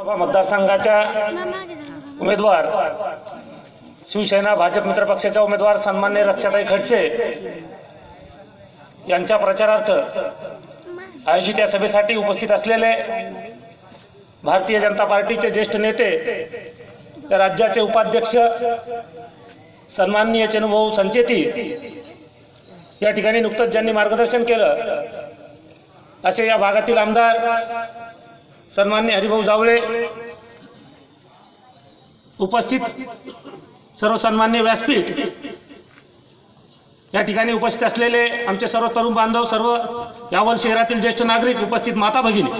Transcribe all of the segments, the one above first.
लोकसभा मतदारसंघाच्या उमेदवार शिवसेना भाजप मित्र पक्षाच्या उमेदवार सन्मान्य रक्षाताई खडसे यांच्या प्रचारार्थ आयोजित या सभेसाठी उपस्थित असलेले भारतीय जनता पार्टीचे ज्येष्ठ नेते राज्याचे उपाध्यक्ष सन्माननीय चेनुभाऊ संचेती या ठिकाणी नुकतंच ज्यांनी मार्गदर्शन केलं असे या भागातील आमदार सन्मान्य हरिभाऊ जावळे उपस्थित सर्व सन्मान्य व्यासपीठ या ठिकाणी उपस्थित असलेले आमचे सर्व तरुण बांधव सर्व यावल शहरातील ज्येष्ठ नागरिक उपस्थित माता भगिनी.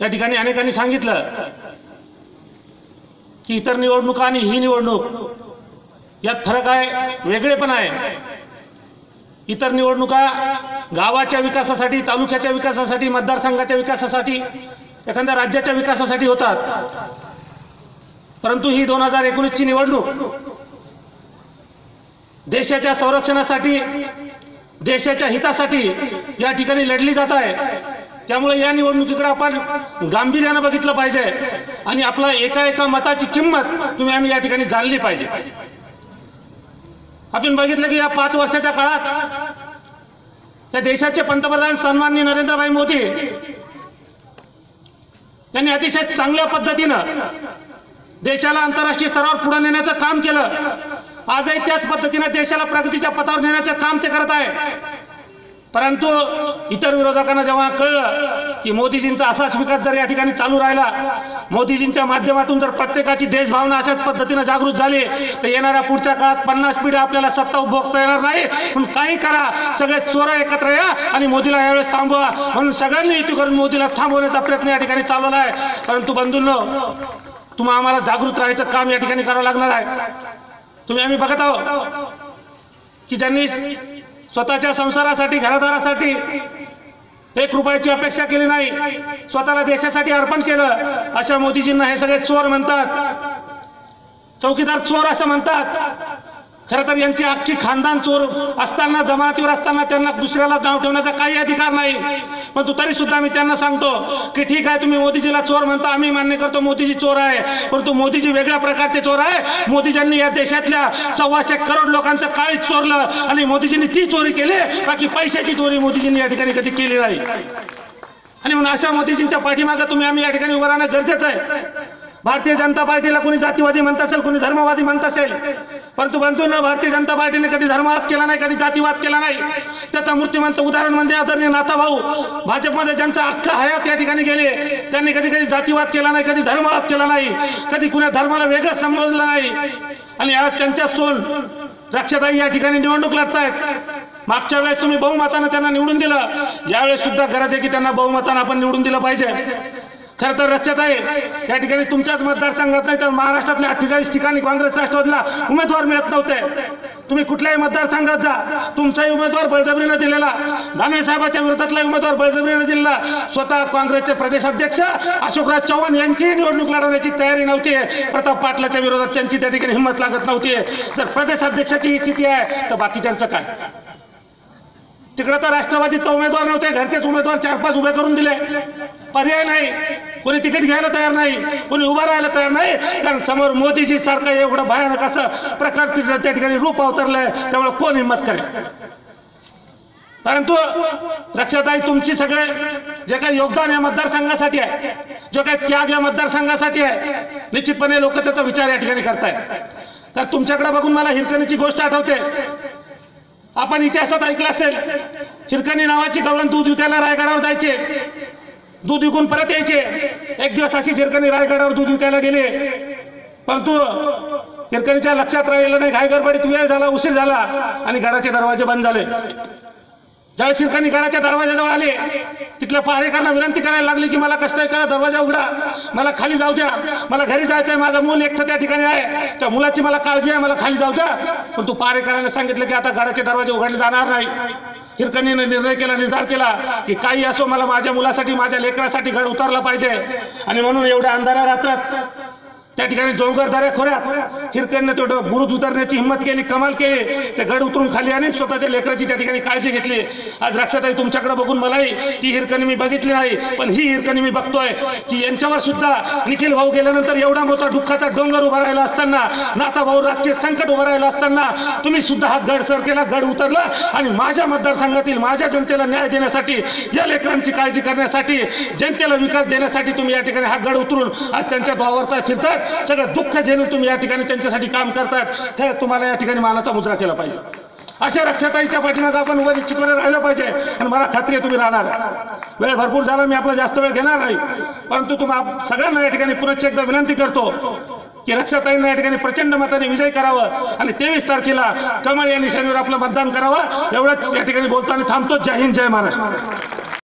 या ठिकाणी अनेकांनी सांगितलं की इतर निवडणुका आणि ही निवडणूक यात फरक आहे वेगळेपण आहे. इतर निवडणुका गावाच्या विकासासाठी तालुक्याच्या विकासासाठी मतदारसंघाच्या विकासासाठी एखाद्या राज्याच्या विकासासाठी होतात. परंतु ही दोन हजार एकोणीसची निवडणूक देशाच्या संरक्षणासाठी देशाच्या हितासाठी या ठिकाणी लढली जात आहे. त्यामुळे या निवडणुकीकडे आपण गांभीर्यानं बघितलं पाहिजे आणि आपला एका एका मताची किंमत तुम्ही आम्ही या ठिकाणी जाणली पाहिजे. आपण बघितलं की या पाच वर्षाच्या काळात या देशाचे पंतप्रधान सन्माननीय नरेंद्रभाई मोदी यांनी अतिशय चांगल्या पद्धतीनं देशाला आंतरराष्ट्रीय स्तरावर पुढे नेण्याचं काम केलं. आजही त्याच पद्धतीनं देशाला प्रगतीच्या पथावर नेण्याचं काम ते करत आहे परंतु इतर विरोधकांना जेव्हा कळलं की मोदीजींचा असाच विकास जर या ठिकाणी चालू राहिला मोदीजींच्या माध्यमातून जर प्रत्येकाची देशभावना अशाच पद्धतीनं जागृत झाली तर येणाऱ्या पुढच्या काळात पन्नास पिढ्या आपल्याला सत्ता उपभोगता येणार नाही. म्हणून काही करा सगळे चोर एकत्र या आणि मोदीला यावेळेस थांबवा. म्हणून सगळ्यांनी युती करून मोदीला थांबवण्याचा प्रयत्न या ठिकाणी चालवला आहे. परंतु बंधूंनो तुम्हा आम्हाला जागृत राहायचं काम या ठिकाणी करावं लागणार आहे. तुम्ही आम्ही बघत आहोत की ज्यांनी स्वतःच्या संसारासाठी घरादारासाठी एक रुपयाची अपेक्षा केली नाही. स्वतःला देशासाठी अर्पण केलं. अशा मोदीजींना हे सगळे चोर म्हणतात. चौकीदार चोर असं म्हणतात. खरं तर यांची अख्खी खानदान चोर असताना जमातीवर असताना त्यांना दुसऱ्याला नाव ठेवण्याचा काही अधिकार नाही. पण तरी सुद्धा मी त्यांना सांगतो की ठीक आहे तुम्ही मोदीजीला चोर म्हणता आम्ही मान्य करतो मोदीजी चोर आहे. परंतु मोदीजी वेगळ्या प्रकारचे चोर आहे. मोदीजींनी या देशातल्या सव्वाशे करोड लोकांचं काळीच चोरलं आणि मोदीजींनी ती चोरी केली बाकी पैशाची चोरी मोदीजींनी या ठिकाणी कधी केली नाही. आणि म्हणून अशा मोदीजींच्या पाठीमागं तुम्ही आम्ही या ठिकाणी उभं राहणं गरजेचं आहे. भारतीय जनता पार्टीला कोणी जातीवादी म्हणत असेल कोणी धर्मवादी म्हणत असेल. परंतु बंधूंना भारतीय जनता पार्टीने कधी धर्मवाद केला नाही कधी जातीवाद केला नाही. त्याचं मूर्तिमंत उदाहरण म्हणजे आदरणीय नाथाभाऊ भाजपमध्ये ज्यांचा अख्खा हयात या ठिकाणी गेले त्यांनी कधी कधी जातीवाद केला नाही कधी धर्मवाद केला नाही कधी कुण्या धर्माला वेगळं संबोधलं नाही. आणि आज त्यांच्या सोन रक्षाताई या ठिकाणी निवडणूक लढतायत. मागच्या वेळेस तुम्ही बहुमतानं त्यांना निवडून दिलं. यावेळेस सुद्धा गरज आहे की त्यांना बहुमतानं आपण निवडून दिलं पाहिजे. खरं तर लक्षात आहे या ठिकाणी तुमच्याच मतदारसंघात नाही तर महाराष्ट्रातल्या अठ्ठेचाळीस ठिकाणी काँग्रेस राष्ट्रवादीला उमेदवार मिळत नव्हते. तुम्ही कुठल्याही मतदारसंघात जा. तुमचाही उमेदवार बळजबरीनं दिलेला. धाने साहेबाच्या विरोधातला उमेदवार बळजबरीनं दिलेला. स्वतः काँग्रेसचे प्रदेशाध्यक्ष अशोकराज चव्हाण यांचीही निवडणूक लढवण्याची तयारी नव्हती. प्रताप पाटलाच्या विरोधात त्यांची त्या ठिकाणी हिंमत लागत नव्हती. जर प्रदेशाध्यक्षाची ही स्थिती आहे तर बाकीच्यांचं काय? तिकडे तर राष्ट्रवादीत तर उमेदवार नव्हते घरचेच उमेदवार चार पाच उभे करून दिले. पर्याय नाही. कोणी तिकीट घ्यायला तयार नाही कोणी उभा राहायला तयार नाही. कारण समोर मोदीजी सारखं एवढं भयानक असं प्रकार त्या ठिकाणी रूप अवतरलंय त्यामुळे कोण हिंमत करेल? परंतु रक्षाताई तुमची सगळे जे काही योगदान या मतदारसंघासाठी आहे जो काही त्याग या मतदारसंघासाठी आहे निश्चितपणे लोक त्याचा विचार या ठिकाणी करतायत. तर तुमच्याकडे बघून मला हिरकणीची गोष्ट आठवते. आपण इतिहासात ऐकलं असेल हिरकणी नावाची गवळण दूध विकायला रायगडावर जायचे. दूध विकून परत यायचे. एक दिवस अशी हिरकणी रायगडावर दूध विकायला गेले. परंतु हिरकणीच्या लक्षात राहिलं नाही. घाई गडबडीत वेळ झाला उशीर झाला आणि गडाचे दरवाजे बंद झाले. ज्यावेळेस हिरकणी गडाच्या दरवाजाजवळ आले तिथल्या पहारेकरांना विनंती करायला लागली की मला कसं करा दरवाजा उघडा. मला खाली जाऊ द्या. मला घरी जायचं आहे माझं मूल एकटं त्या ठिकाणी आहे. त्या मुलाची मला काळजी आहे मला खाली जाऊ द्या. पण तू पहारेकरांना सांगितलं की आता गडाचे दरवाजे उघडले जाणार नाही. हिरकणीने निर्णय केला निर्धार केला की काही असो मला माझ्या मुलासाठी माझ्या लेकरासाठी गड उतरला पाहिजे. आणि म्हणून एवढ्या अंधारा रात्रात त्या ठिकाणी डोंगर दऱ्या खोऱ्यात. हिरकणनं तेवढं बुरुज उतरण्याची हिंमत केली कमाल केली. ते गड उतरून खाली आणि स्वतःच्या लेकराची त्या ठिकाणी काळजी घेतली. आज रक्षाताई तुमच्याकडे बघून मलाही ती हिरकणी मी बघितली नाही पण ही हिरकणी मी बघतोय. की यांच्यावर सुद्धा निखिल भाऊ गेल्यानंतर एवढा मोठा दुःखाचा डोंगर उभा राहिला असताना नाता भाऊ राजकीय संकट उभं राहिलं असताना तुम्ही सुद्धा हा गड सर केला गड उतरला आणि माझ्या मतदारसंघातील माझ्या जनतेला न्याय देण्यासाठी या लेकरांची काळजी करण्यासाठी जनतेला विकास देण्यासाठी तुम्ही या ठिकाणी हा गड उतरून आज त्यांच्या भावावरता फिरतात सगळं दुःख झेलून तुम्ही या ठिकाणी त्यांच्यासाठी काम करतात. हे तुम्हाला या ठिकाणी मानाचा मुजरा केला पाहिजे. अशा रक्षाताईच्या पाठीमागे आपण वर निश्चितपणे राहिलं पाहिजे. आणि मला खात्री आहे तुम्ही राहणार. वेळ भरपूर झाला मी आपला जास्त वेळ घेणार नाही. परंतु तुम्हा सगळ्यांना या ठिकाणी पुनश्च एकदा विनंती करतो की रक्षाताईंना या ठिकाणी प्रचंड मताने विजय करावं. आणि तेवीस तारखेला कमळ या निशाणीवर आपलं मतदान करावं. एवढंच या ठिकाणी बोलताना थांबतो. जय हिंद जय महाराष्ट्र.